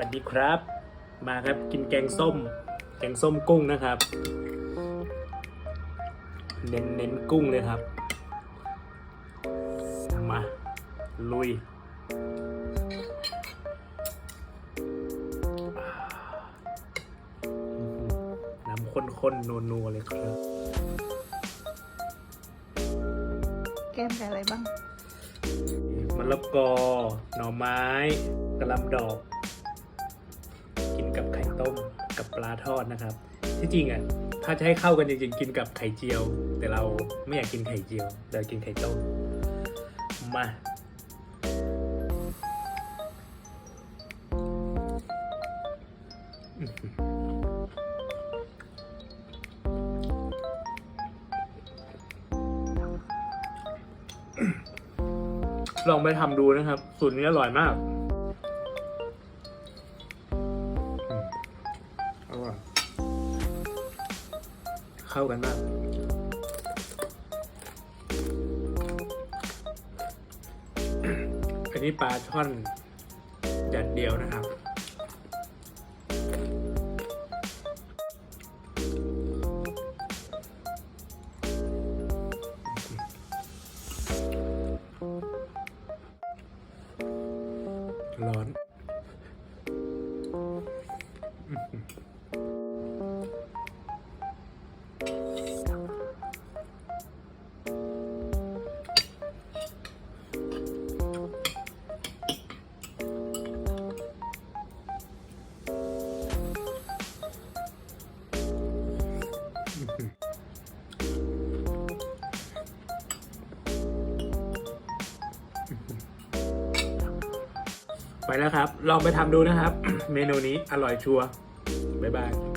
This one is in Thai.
สวัสดีครับ มาครับกินแกงส้ม แกงส้มกุ้งนะครับ เน้นเน้นกุ้งเลยครับ มา ลุยน้ำข้นๆนัวๆเลยครับ แก้มกับอะไรบ้างมะละกอ หน่อไม้กระหลำดอกกินกับไข่ ต้มกับปลาทอดนะครับ ที่จริงอะถ้าจะให้เข้ากันจริงๆกินกับไข่เจียว แต่เราไม่อยากกินไข่เจียวเรากินไข่ต้มมาลองไปทำดูนะครับ สูตรนี้อร่อยมาก อร่อยเข้ากันมากอันนี้ปลาช่อนแดดเดียวนะครับ ร้อน ไปแล้วครับ ลองไปทำดูนะครับ เมนูนี้อร่อยชัวร์บ๊ายบาย